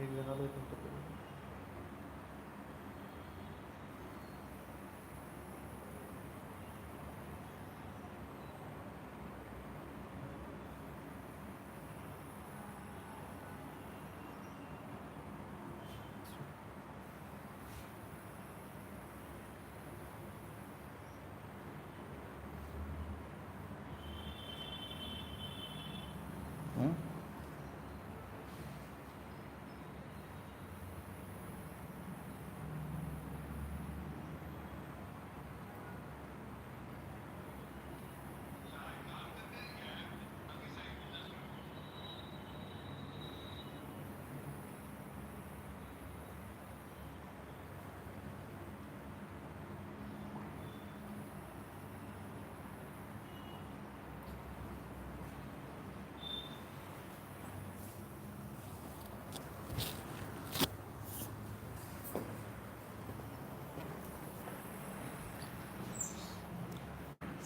एक जण आलोय तुमच्याकडे हं?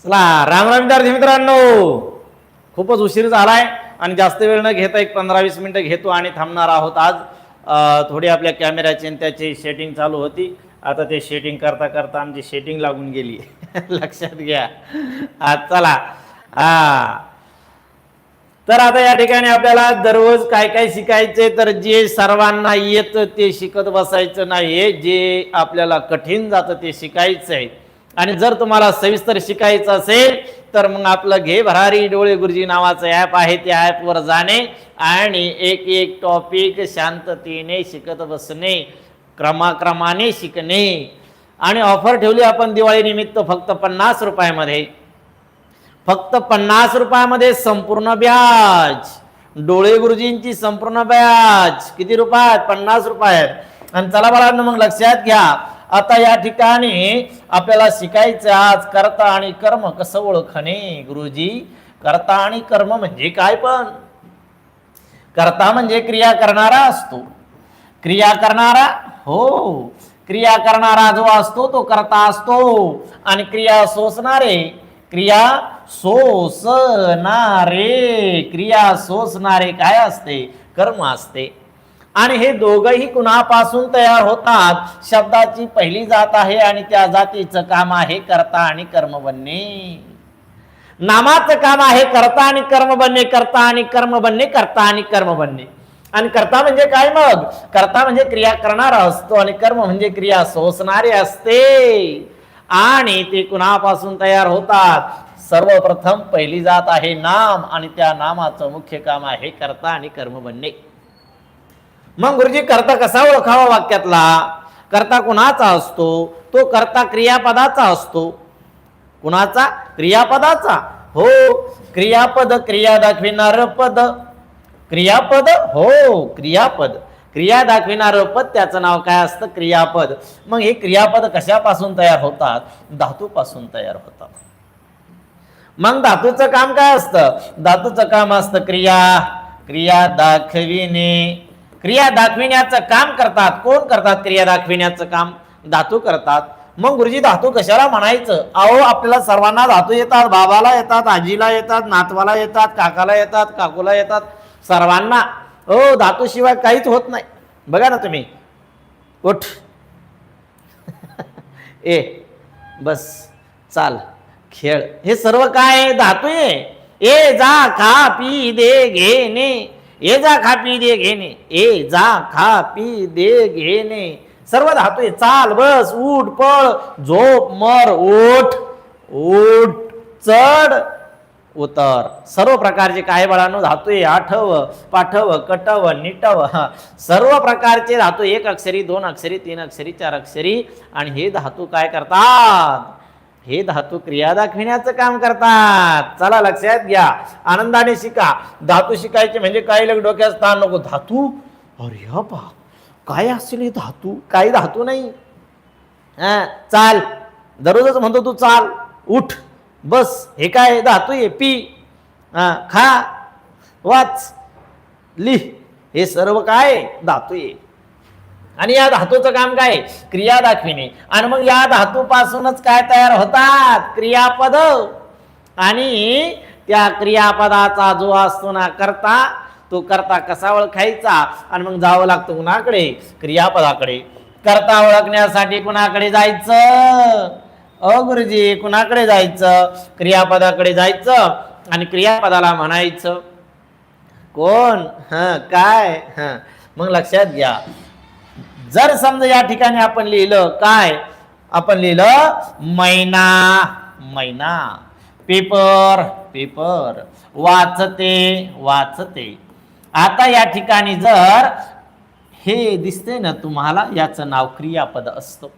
चला राम राम विद्यार्थी मित्रांनो. खूपच उशीर झालाय आणि जास्त वेळ न घेता एक पंधरा वीस मिनिटं घेतो आणि थांबणार आहोत आज. थोडी आपल्या कॅमेऱ्याची आणि त्याची शेटिंग चालू होती. आता ते शेटिंग करता करता आमची शेटिंग लागून गेली. लक्षात घ्या. आज चला. हा. तर आता या ठिकाणी आपल्याला दररोज काय काय शिकायचे तर जे सर्वांना येतं ते शिकत बसायचं नाही जे आपल्याला कठीण जातं ते शिकायचं आहे आणि जर तुम्हाला सविस्तर शिकायचं असेल तर मग आपलं घे भरारी डोळे गुरुजी नावाचं ॲप आहे. त्या ॲपवर जाणे आणि एक एक टॉपिक शांततेने शिकत बसणे क्रमाक्रमाने शिकणे. आणि ऑफर ठेवली आपण दिवाळीनिमित्त फक्त पन्नास रुपयामध्ये. फक्त पन्नास रुपयामध्ये संपूर्ण ब्याज. डोळे गुरुजींची संपूर्ण ब्याज. किती रुपयात? पन्नास रुपयात. आणि चला बाळांनो मग लक्षात घ्या. आता या ठिकाणी आपल्याला शिकायचं आज कर्ता आणि कर्म कसं ओळखणे गुरुजी? कर्ता आणि कर्म म्हणजे काय पण? कर्ता म्हणजे क्रिया करणारा असतो. क्रिया करणारा हो. क्रिया करणारा जो असतो तो करता असतो. आणि क्रिया सोसणारे क्रिया सोसणारे. क्रिया सोसणारे काय असते? कर्म असते. आणि हे दोघही कुणापासून तयार होतात? शब्दाची पहिली जात आहे आणि त्या जातीचं काम आहे कर्ता आणि कर्म बनणे नामाचं काम आहे कर्ता आणि कर्म बनणे करता आणि कर्म बनणे करता आणि कर्म बनणे आणि कर्ता म्हणजे काय मग? कर्ता म्हणजे क्रिया करणारा असतो आणि कर्म म्हणजे क्रिया सोसणारे असते. आणि ते कुणापासून तयार होतात? सर्वप्रथम पहिली जात आहे नाम आणि त्या नामाचं मुख्य काम आहे कर्ता आणि कर्म बनणे मग गुरुजी करता कसा ओळखावा वाक्यातला? कर्ता कुणाचा असतो? तो करता क्रियापदाचा असतो. कुणाचा? क्रियापदाचा. हो क्रियापद क्रिया दाखविणार पद. क्रियापद? हो क्रियापद. क्रिया दाखविणार पद त्याचं नाव काय असतं? क्रियापद. मग हे क्रियापद कशापासून तयार होतात? धातूपासून तयार होतात. मग धातूचं काम काय असतं? धातूचं काम असतं क्रिया. क्रिया दाखविणे. क्रिया दाखविण्याचं काम करतात. कोण करतात क्रिया दाखविण्याचं काम? धातू करतात. मग गुरुजी धातू कशाला म्हणायचं? अहो आपल्याला सर्वांना धातू येतात बाबाला येतात आजीला येतात नातवाला येतात काकाला येतात काकूला येतात. सर्वांना. हो धातू शिवाय काहीच होत नाही. बघा ना तुम्ही. उठ. ए बस. चाल. खेळ. हे सर्व काय? धातू आहे. ए जा खा पी दे घे ने. ए जा खा पी दे घेणे ए जा खा पी दे घेणे. सर्व धातू चाल बस उठ पळ झोप मर उठ. उठ चढ उतर. सर्व प्रकारचे काय बळानो धातू आठव पाठव कटव निटव. सर्व प्रकारचे धातू एक अक्षरी दोन अक्षरी तीन अक्षरी चार अक्षरी. आणि हे धातू काय करतात? हे धातू क्रिया दाखविण्याचं काम करतात. चला लक्षात घ्या. आनंदाने शिका. धातू शिकायचे म्हणजे काही लोक डोक्यात स्थान नको. धातू? अरे बा काय असेल हे धातू? काही धातू नाही. चाल. दररोजच म्हणतो तू चाल. उठ. बस. हे काय? धातू आहे. पी. हा, खा. वाच. लिह. हे सर्व काय? धातू आहे. आणि या धातूचं काम काय? क्रिया दाखविणे. आणि मग या धातूपासूनच काय तयार होतात? क्रियापद. आणि त्या क्रियापदाचा जो असतो ना करता तो करता कसा ओळखायचा? आणि मग जावं लागतं कुणाकडे? क्रियापदाकडे. करता ओळखण्यासाठी कुणाकडे जायचं? अ गुरुजी कुणाकडे जायचं? क्रियापदाकडे जायचं. आणि क्रियापदाला म्हणायचं कोण? ह काय? ह. मग लक्षात घ्या. जर समजा या ठिकाणी आपण लिहिलं काय? आपण लिहिलं मैना मैना. पेपर पेपर वाचते वाचते. आता या ठिकाणी जर हे दिसते ना तुम्हाला याचं नाव क्रियापद असतं.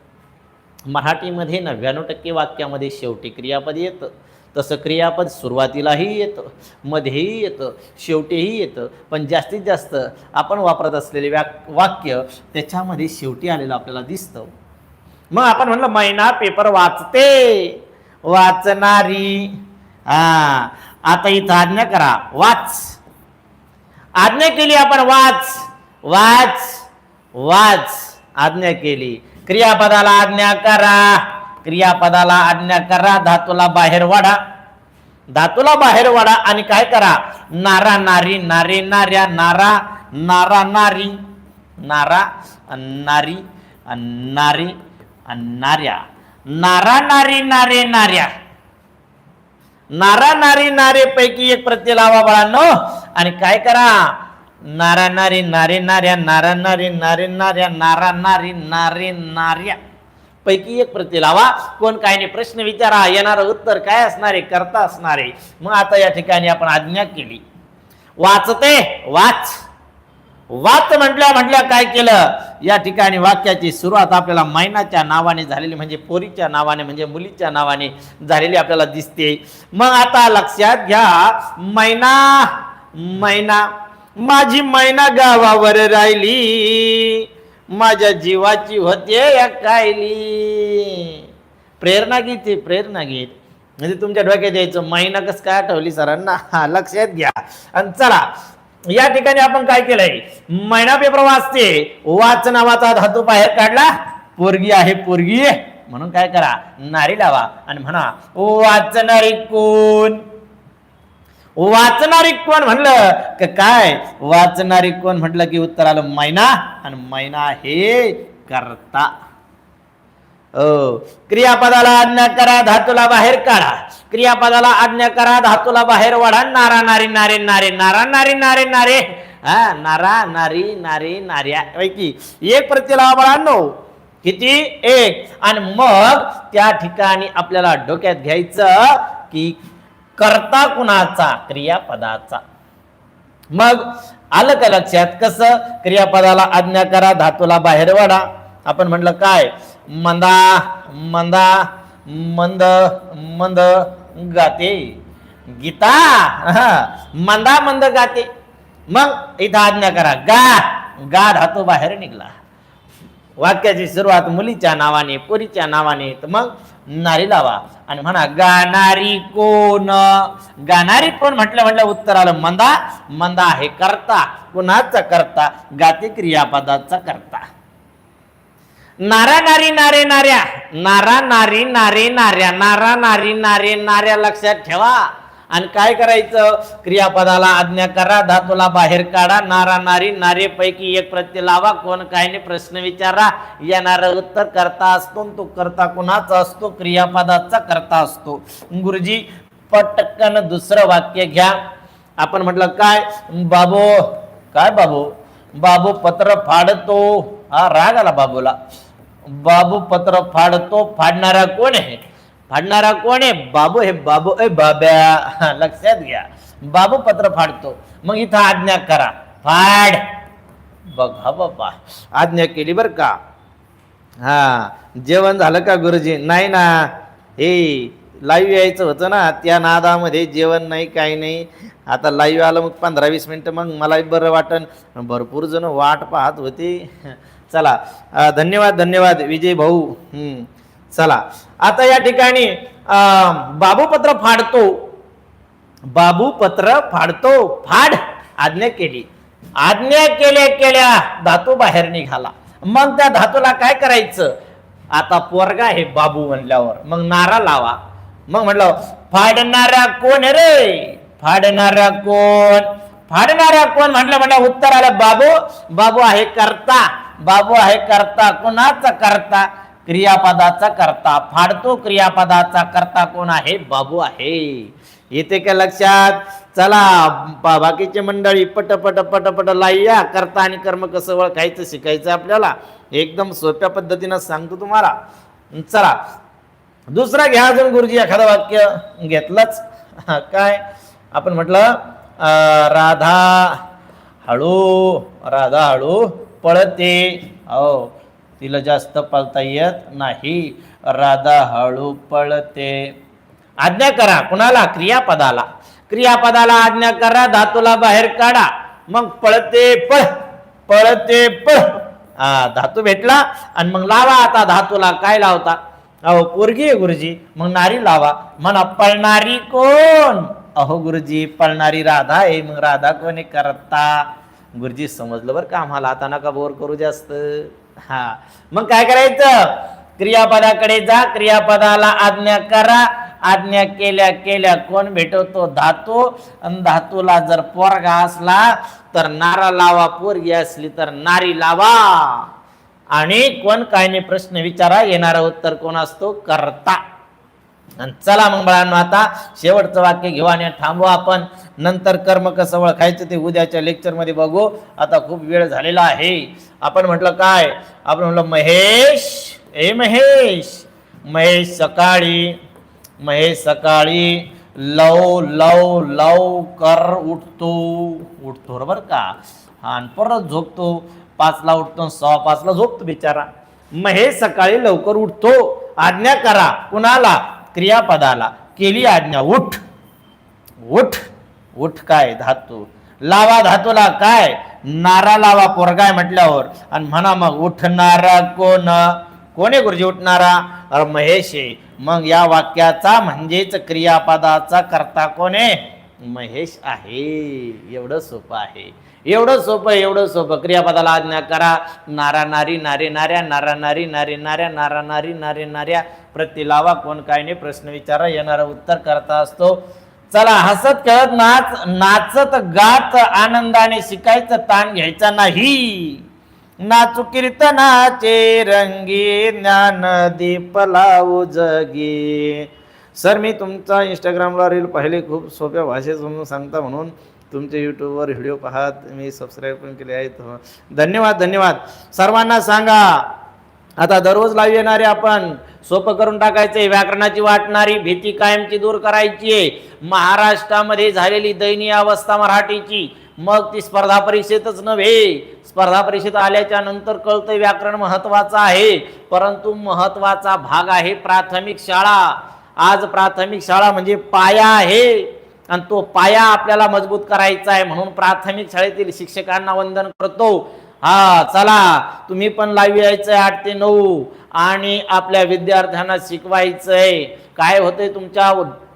मराठीमध्ये नव्याण्णव टक्के वाक्यामध्ये शेवटी क्रियापद येतं. तसं क्रियापद सुरुवातीलाही येतं मध्येही येतं शेवटीही येतं. पण जास्तीत जास्त आपण वापरत असलेले वाक वाक्य त्याच्यामध्ये शेवटी आलेलं आपल्याला दिसतं. मग आपण म्हणलं मैना पेपर वाचते. वाचणारी. हा. आता इथं आज्ञा करा. वाच. आज्ञा केली आपण वाच. वाच. वाच. आज्ञा केली. क्रियापदाला आज्ञा करा. क्रियापदाला आज्ञा करा धातूला बाहेर वाढा. धातूला बाहेर वाढा आणि काय करा? नारा नारी नारे नार्या नारा नारा नारी. नारा नारी नारी नार्या नारा नारी नारे नार्या नारा नारी नारे पैकी एक प्रत्यय लावा बाळांनो. आणि काय करा? नारा नारी नारे नार्या नारा नारी नारे नार्या नारा नारी नारे नार्या पैकी एक प्रति लावा. कोण काय नाही प्रश्न विचारा. येणारं उत्तर काय असणारे करता असणारे मग आता या ठिकाणी आपण आज्ञा केली. वाचते वाच. वाच म्हटल्या म्हटल्या काय केलं? या ठिकाणी वाक्याची सुरुवात आपल्याला मैनाच्या नावाने झालेली म्हणजे पोरीच्या नावाने म्हणजे मुलीच्या नावाने झालेली आपल्याला दिसते. मग आता लक्षात घ्या. मैना मैना. माझी मैना गावावर राहिली. माझ्या जीवाची होते या कायली. प्रेरणा गीत आहे प्रेरणा घेत. म्हणजे तुमच्या डोक्यात यायचं महिना कसं काय आठवली सरांना? हा लक्षात घ्या. आणि चला या ठिकाणी आपण काय केलंय? महिना पेपर वाचते. वाच नावाचा धातू बाहेर काढला. पोरगी आहे पोरगी. म्हणून काय करा? नारी लावा आणि म्हणा वाचणारी कोण? वाचणारी कोण म्हणलं? का काय? वाचणारी कोण म्हटलं की उत्तर आलं मैना? आणि मैना हे करता. हो क्रियापदाला आज्ञा करा धातूला बाहेर काढा. क्रियापदाला आज्ञा करा धातूला बाहेर वाढा. नारा नारी नारे नारे नारा नारी नारे नारे. हा नारा नारी नारे नार्या पैकी एक प्रत्यय लावा बाळांनो. किती? एक. आणि मग त्या ठिकाणी आपल्याला डोक्यात घ्यायचं की कर्ता कुणाचा? क्रियापदाचा. मग आलं का लक्षात? कसं? क्रियापदाला आज्ञा करा धातूला बाहेर वाढा. आपण म्हटलं काय? मंदा मंदा मंद मंद गाते. गीता हा, मंदा मंद गाते. मग इथं आज्ञा करा. गा गा धातू बाहेर निघला. वाक्याची सुरुवात मुलीच्या नावाने पोरीच्या नावाने तर मग नारी लावा. आणि म्हणा गाणारी कोण? गाणारी कोण म्हटलं म्हटलं उत्तर आलं मंदा. मंदा आहे करता. कुणाचा करता? गाते क्रियापदाचा करता. नारा नारी नारे नार्या नारा नारी नारे नार्या नारा नारी नारे नार्या लक्षात ठेवा. आणि काय करायचं? क्रियापदाला आज्ञा करा धातूला बाहेर काढा नारा नारी नारे पैकी एक प्रत्यय लावा कोण कायने प्रश्न विचारा. येणार उत्तर करता असतो तो करता कुणाचा असतो? क्रियापदाचा करता असतो. गुरुजी पटकन दुसरं वाक्य घ्या. आपण म्हटलं काय? बाबू. काय बाबू? बाबू पत्र फाडतो. हा राग आला बाबूला. बाबू पत्र फाडतो फाडणारा कोण आहे? फाडणारा कोण आहे? बाबू हे बाबू ए बाब्या. लक्षात घ्या. बाबू पत्र फाडतो. मग इथं आज्ञा करा. फाड. बघा बाबा. आज्ञा केली बर का? हा. जेवण झालं का गुरुजी? नाही ना. हे लाईव्ह यायचं होतं ना त्या नादामध्ये जेवण नाही काही नाही. आता लाईव्ह आलं मग पंधरा वीस मिनटं मग मलाही बरं वाटन. भरपूर जण वाट पाहत होते. चला. धन्यवाद धन्यवाद विजय भाऊ. हम्म. चला. आता या ठिकाणी बाबूपत्र फाडतो. बाबू पत्र फाडतो. फाड. आज्ञा केली. आज्ञा केल्या केल्या धातू बाहेर निघाला. मग त्या धातूला काय करायचं? आता पोरगा हे बाबू म्हणल्यावर. मग नारा लावा. मग म्हटलं फाडणारा कोण रे? फाडणारा कोण? फाडणारा कोण? म्हटलं म्हटलं उत्तर आलं बाबू. बाबू आहे करता. बाबू आहे करता. कोणाचा करता? क्रियापदाचा करता. फाडतो क्रियापदाचा करता कोण आहे? बाबू आहे. येते का लक्षात? चला बा- बाकीचे मंडळी पटपट पटपट लाईया. करता आणि कर्म कसं ओळखायचं शिकायचं आपल्याला? एकदम सोप्या पद्धतीनं सांगतो तुम्हाला. चला दुसरा घ्या अजून गुरुजी एखादं वाक्य घेतलंच. काय? आपण म्हटलं राधा हळू राधा हळू पळते. हो. तिला जास्त पळता येत नाही. राधा हळू पळते. आज्ञा करा कुणाला? क्रियापदाला. क्रियापदाला आज्ञा करा धातूला बाहेर काढा. मग पळते पळ पळते पळ. हा धातू भेटला आणि मग लावा आता धातूला. काय लावता? अहो पोरगी आहे गुरुजी. मग नारी लावा. म्हणा पळणारी कोण? अहो गुरुजी पळणारी राधा आहे. मग राधा कोणी करता? गुरुजी समजलं बरं का आम्हाला. आता नका बोर करू जास्त. हा. मग काय करायचं? क्रियापदाकडे जा. क्रियापदाला आज्ञा करा. आज्ञा केल्या केल्या कोण भेटवतो? धातू. आणि धातूला जर पोरगा असला तर नारा लावा. पोरगी असली तर नारी लावा. आणि कोण काय नाही प्रश्न विचारा. येणारा उत्तर कोण असतो? करता. आणि चला मग बाळांनो आता शेवटचं वाक्य घेऊ आणि थांबू आपण. नंतर कर्म कसं ओळखायचं ते उद्याच्या लेक्चरमध्ये बघू. आता खूप वेळ झालेला आहे. आपण म्हटलं काय? आपण म्हटलं महेश ए महेश महेश सकाळी महेश सकाळी लव लव लवकर उठतो. उठतो बरोबर का? आणि परत झोपतो. पाचला उठतो सहा पाचला झोपतो बिचारा. महेश सकाळी लवकर उठतो. आज्ञा करा. कुणाला? क्रियापदाला केली आज्ञा. उठ. उठ. उठ काय धातू? लावा धातूला काय? नारा लावा पोरगाय म्हटल्यावर. आणि म्हणा मग उठणारा कोण? कोणी गुरुजी उठणारा? महेश आहे. मग या वाक्याचा म्हणजेच क्रियापदाचा करता कोण आहे? महेश आहे. एवढं सोपं आहे. एवढं सोपं एवढं सोपं. क्रियापदाला आज्ञा करा. नारा नारी नारे नाऱ्या. नारा नारी नारे नाऱ्या. नारा नारी नारे नाऱ्या. प्रति लावा कोण काय नाही प्रश्न विचारा येणारा उत्तर करता असतो. चला हसत खेळत नाच नाचत गात आनंदाने शिकायचं ताण घ्यायचा नाही. नाचू कीर्तनाचे रंगी ज्ञान दीप लावू जगी. सर मी तुमचा इंस्टाग्रामला रील पाहिले खूप सोप्या भाषेत म्हणून सांगता म्हणून. तुमचे यूट्यूबवर व्हिडिओ पाहत मी सबस्क्राईब पण केले आहेत. धन्यवाद धन्यवाद. सर्वांना सांगा आता दररोज लाईव्ह येणारे आपण सोपं करून टाकायचंय व्याकरणाची वाटणारी भीती कायमची दूर करायची आहे. महाराष्ट्रामध्ये झालेली दयनीय अवस्था मराठीची मग ती स्पर्धा परीक्षेतच नव्हे. स्पर्धा परीक्षेत आल्याच्यानंतर कळतं व्याकरण महत्वाचं आहे परंतु महत्त्वाचा भाग आहे प्राथमिक शाळा. आज प्राथमिक शाळा म्हणजे पाया आहे आणि तो पाया आपल्याला मजबूत करायचा आहे म्हणून प्राथमिक शाळेतील शिक्षकांना वंदन करतो. हा चला. तुम्ही पण लाईव्ह यायचंय आठ ते नऊ. आणि आपल्या विद्यार्थ्यांना शिकवायचंय. काय होतंय तुमच्या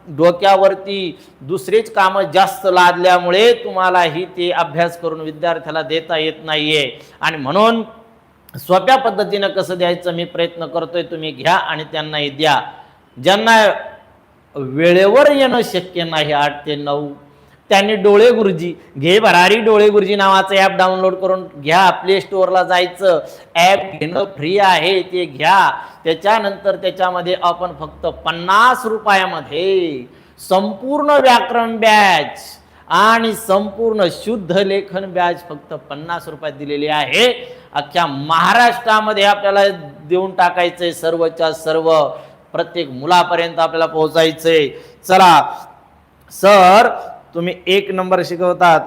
डोक्यावरती? दुसरीच कामं जास्त लादल्यामुळे तुम्हालाही ते अभ्यास करून विद्यार्थ्याला देता येत नाहीये. आणि म्हणून सोप्या पद्धतीनं कसं द्यायचं मी प्रयत्न करतोय तुम्ही घ्या आणि त्यांनाही द्या. ज्यांना वेळेवर येणं शक्य नाही आठ ते नऊ त्यांनी डोळे गुरुजी. घे भरारी डोळे गुरुजी नावाचं ॲप डाउनलोड करून घ्या. प्ले स्टोअरला जायचं. ॲप घेणं फ्री आहे ते घ्या. त्याच्यानंतर त्याच्यामध्ये आपण फक्त पन्नास रुपयामध्ये संपूर्ण व्याकरण बॅच आणि संपूर्ण शुद्ध लेखन बॅच फक्त पन्नास रुपयात दिलेली आहे. अख्ख्या महाराष्ट्रामध्ये आपल्याला देऊन टाकायचंय सर्वच्या सर्व. प्रत्येक मुलापर्यंत आपल्याला पोहोचायचंय. चला सर तुम्ही एक नंबर शिकवतात.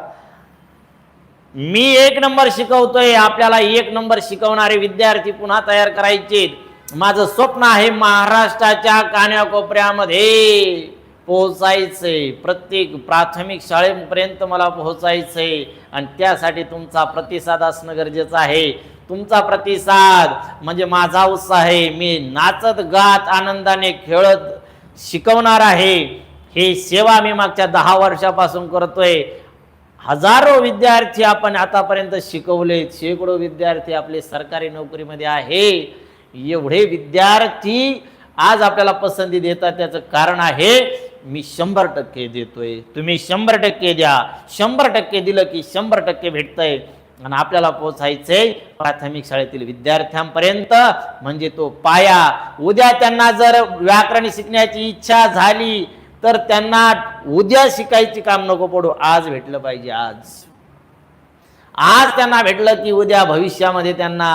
मी एक नंबर शिकवतोय आपल्याला एक नंबर शिकवणारे विद्यार्थी पुन्हा तयार करायचे माझं स्वप्न आहे महाराष्ट्राच्या कान्याकोपऱ्यामध्ये पोहोचायचंय. प्रत्येक प्राथमिक शाळेपर्यंत मला पोहोचायचंय. आणि त्यासाठी तुमचा प्रतिसाद असणं गरजेचं आहे. तुमचा प्रतिसाद म्हणजे माझा उत्साह आहे. मी नाचत गात आनंदाने खेळत शिकवणार आहे. ही सेवा मी मागच्या दहा वर्षापासून करतोय. हजारो विद्यार्थी आपण आतापर्यंत शिकवले. शेकडो विद्यार्थी आपले सरकारी नोकरीमध्ये आहे. एवढे विद्यार्थी आज आपल्याला पसंती देतात. त्याचं कारण आहे मी शंभर टक्के देतोय. तुम्ही शंभर टक्के द्या. शंभर टक्के दिलं की शंभर टक्के भेटतंय. आणि आपल्याला पोचायचंय प्राथमिक शाळेतील विद्यार्थ्यांपर्यंत. म्हणजे तो पाया. उद्या त्यांना जर व्याकरण शिकण्याची इच्छा झाली तर त्यांना उद्या शिकायची काम नको पडू आज भेटलं पाहिजे आज. आज त्यांना भेटलं की उद्या भविष्यामध्ये त्यांना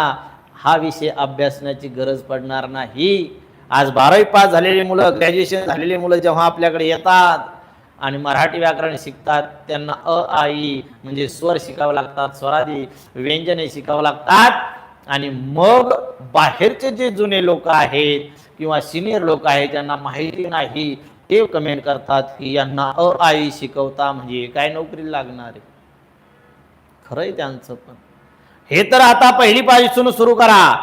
हा विषय अभ्यासण्याची गरज पडणार नाही. आज बारावी पास झालेली मुलं ग्रॅज्युएशन झालेली मुलं जेव्हा आपल्याकडे येतात आणि मराठी व्याकरण शिकतात त्यांना अ आई म्हणजे स्वर शिकावं लागतात स्वरादी व्यंजने शिकावं लागतात आणि मग बाहेरचे जे जुने लोक आहेत किंवा सिनियर लोक आहेत ज्यांना माहिती नाही ते कमेंट करतात की यांना अ आई शिकवता म्हणजे काय नोकरी लागणार आहे? खरंय त्यांचं पण. हे तर आता पहिलीपासून सुरू करा.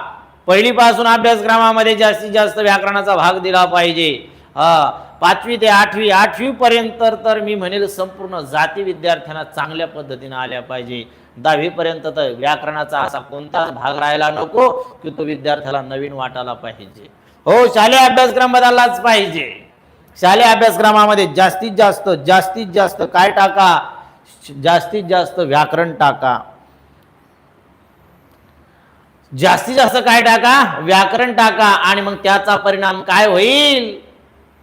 पहिलीपासून अभ्यासक्रमामध्ये जास्तीत जास्त व्याकरणाचा भाग दिला पाहिजे. हा पाचवी ते आठवी आठवी पर्यंत तर मी म्हणेल संपूर्ण जाती विद्यार्थ्यांना चांगल्या पद्धतीने आल्या पाहिजे. दहावीपर्यंत तर व्याकरणाचा असा कोणताच भाग राहायला नको की तो विद्यार्थ्याला नवीन वाटायला पाहिजे. हो शालेय अभ्यासक्रम बदललाच पाहिजे. शालेय अभ्यासक्रमामध्ये जास्तीत जास्त जास्तीत जास्त काय टाका? जास्तीत जास्त व्याकरण टाका. जास्तीत जास्त काय टाका? व्याकरण टाका आणि मग त्याचा परिणाम काय होईल?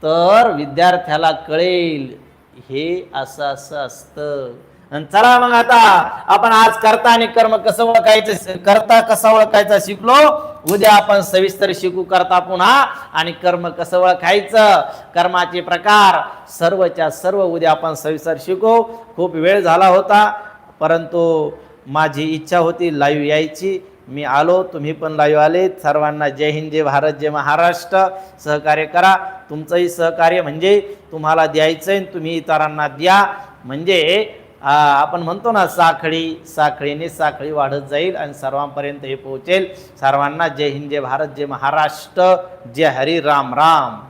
तर विद्यार्थ्याला कळेल. हे असं असं असतं. चला मग आता आपण आज करता आणि कर्म कसं ओळखायचं करता कसा ओळखायचा शिकलो उद्या आपण सविस्तर शिकू करता पुन्हा आणि कर्म कसं ओळखायचं कर्माचे प्रकार सर्वच्या सर्व उद्या आपण सविस्तर शिकू. खूप वेळ झाला होता परंतु माझी इच्छा होती लाईव्ह यायची. मी आलो तुम्ही पण लाईव्ह आले. सर्वांना जय हिंद जय भारत जय महाराष्ट्र. सहकार्य करा. तुमचंही सहकार्य म्हणजे तुम्हाला द्यायचं आहे तुम्ही इतरांना द्या. म्हणजे आपण म्हणतो ना साखळी साखळीने साखळी वाढत जाईल आणि सर्वांपर्यंत हे पोहोचेल. सर्वांना जय हिंद जय भारत जय महाराष्ट्र जय हरी राम राम.